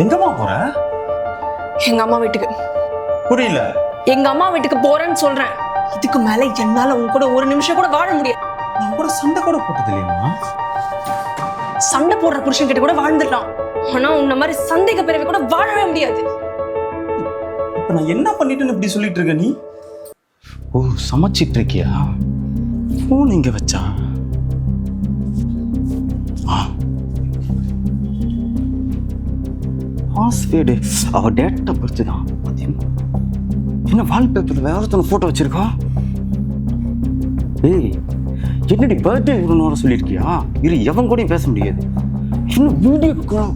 எங்கம்மா போற? எங்க அம்மா வீட்டுக்கு. புரியல. எங்க அம்மா வீட்டுக்கு போறேன்னு சொல்றேன். இதுக்கு மேல என்னால உங்க கூட ஒரு நிமிஷம் கூட வாழ முடியாது நான் கூட சண்டை கூட போட்டது இல்லையம்மா. சண்டை போடுற புருஷன் கிட்ட கூட வாழ்ந்துடலாம். ஆனா உன்ன மாதிரி சந்தேக பிறவி கூட வாழவே முடியாது. இப்ப நான் என்ன பண்ணிட்டேன்னு இப்படி சொல்லிட்டு இருக்க நீ? ஓ சமைச்சிட்டு இருக்கியா? போன் எங்க வச்சா? பாஸ்வேர்டு அவ டேட்டை பர்த் தான். என்ன வால்பேப்பரில் வேற ஒருத்தன ஃபோட்டோ வச்சிருக்கா? ஏய் என்னடி பர்த்டே வர சொல்லியிருக்கியா? இரு எவன் கூடயும் பேச முடியாது. இன்னும் வீடியோ கால்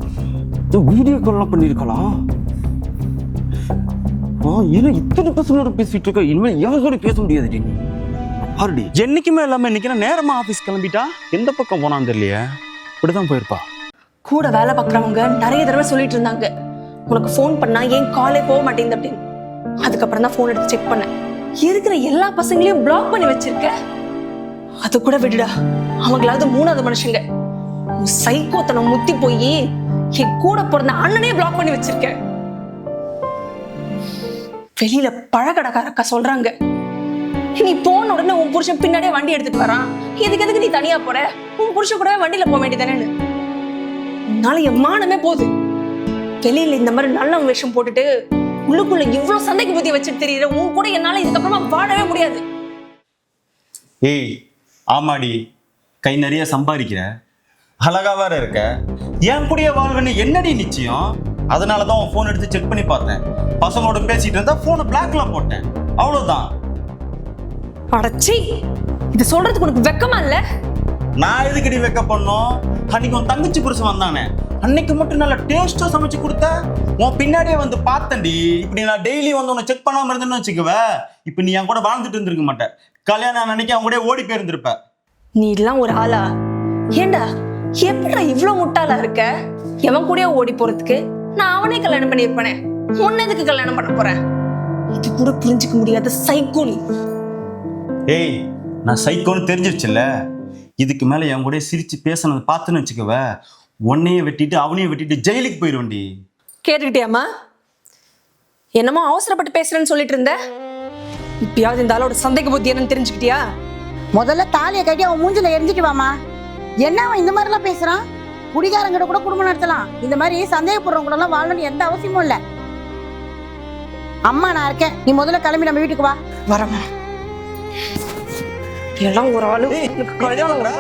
வீடியோ கால்லாம் பண்ணியிருக்காளா? ஆ ஏன்னா இத்தனை பசங்களோட பேசிட்டு இருக்க? இனிமேல் எவன் கூட பேச முடியாது நீ. பாருடி என்னைக்குமே இல்லாமல் இன்னைக்கு நான் ஆஃபீஸ் கிளம்பிட்டா? எந்த பக்கம் போனான்னு தெரியலையே. இப்படிதான் போயிருப்பா. கூட வேலை பார்க்குறவங்க நிறைய தடவை சொல்லிட்டு இருந்தாங்க. உனக்கு ஃபோன் பண்ணா ஏன் காலே போக மாட்டேங்குது அப்படின்னு. அதுக்கப்புறம் தான் ஃபோன் எடுத்து செக் பண்ணேன். இருக்கிற எல்லா பசங்களையும் பிளாக் பண்ணி வச்சிருக்க. அது கூட விடுடா. அவங்களாவது மூணாவது மனுஷங்க. சைக்கோத்தனம் முத்தி போய் என் கூட பிறந்த அண்ணனே பிளாக் பண்ணி வச்சிருக்க. வெளியில பழக்கடைக்காரக்கா சொல்றாங்க. நீ போன உடனே உன் புருஷன் பின்னாடியே வண்டி எடுத்துட்டு வரான். எதுக்கு எதுக்கு நீ தனியா போற? உன் புருஷன் கூடவே வண்டியில போக வேண்டியதானேன்னு உன்னால என் மானமே போகுது. வெளியில இந்த மாதிரி நல்ல வேஷம் போட்டுட்டு உள்ளுக்குள்ள இவ்வளவு சண்டைக்கு புத்தி வச்சுட்டு தெரியற உன் கூட என்னால இதுக்கப்புறமா வாழவே முடியாது. ஏய் ஆமாடி. கை நிறைய சம்பாதிக்கிற. அழகா வேற இருக்க. என் கூடயே வாழ்வேன்னு என்னடி நிச்சயம்? அதனால தான் உன் ஃபோன் எடுத்து செக் பண்ணி பார்த்தேன். பசங்களோட பேசிட்டு இருந்தா ஃபோனை பிளாக்ல போட்டேன். அவ்வளவுதான். அடச்சி இது சொல்றதுக்கு உனக்கு வெக்கமா இல்ல? நான் எதுக்கடி வைக்க பண்ணோம் அன்னைக்கு உன் தங்கச்சி புருஷன் வந்தானே. அன்னைக்கு மட்டும் நல்லா டேஸ்டா சமைச்சு கொடுத்த? உன் பின்னாடியே வந்து பார்த்தேன்டி. இப்படி நான் டெய்லி வந்து உன்னை செக் பண்ணாம இருந்தேன்னு வச்சுக்குவ. இப்போ நீ என் கூட வாழ்ந்துட்டு இருந்திருக்க மாட்டேன். கல்யாணம் அன்னைக்கு அவன் கூட ஓடி போயிருந்திருப்ப. நீ எல்லாம் ஒரு ஆளா? ஏண்டா எப்படிடா இவ்ளோ முட்டாளா இருக்க? எவன் கூடயே ஓடி போறதுக்கு நான் அவனே கல்யாணம் பண்ணியிருப்பேனே. உன்னை எதுக்கு கல்யாணம் பண்ண போறேன் இது கூட புரிஞ்சுக்க முடியாத சைக்கோ நீ ஏய் நான் சைக்கோன்னு தெரிஞ்சிருச்சுல்ல? இதுக்கு மேல என் கூட சிரிச்சு பேசினதை பார்த்துன்னு வச்சுக்கவ உன்னையும் வெட்டிட்டு அவனையும் வெட்டிட்டு ஜெயிலுக்கு போயிடுவேன்டி கேட்டுக்கிட்டியாம்மா? என்னமோ அவசரப்பட்டு பேசுறேன்னு சொல்லிட்டு இருந்த? இப்பயாவது இந்த ஆளோட சந்தேக புத்தி என்னன்னு தெரிஞ்சுக்கிட்டியா? முதல்ல தாலியை கட்டி அவன் மூஞ்சில எரிஞ்சிட்டு வாமா என்ன அவன் இந்த மாதிரிலாம் பேசுறான்? குடிகாரங்கிட்ட கூட குடும்பம் நடத்தலாம். இந்த மாதிரி சந்தேகப்படுறவங்க கூட எல்லாம் வாழணும்னு எந்த அவசியமும் இல்ல. அம்மா நான் இருக்கேன். நீ முதல்ல கிளம்பி நம்ம வீட்டுக்கு வா. வரமா எல்லாம் ஒரு ஆளு. ஏய், உனக்கு கல்யாணம்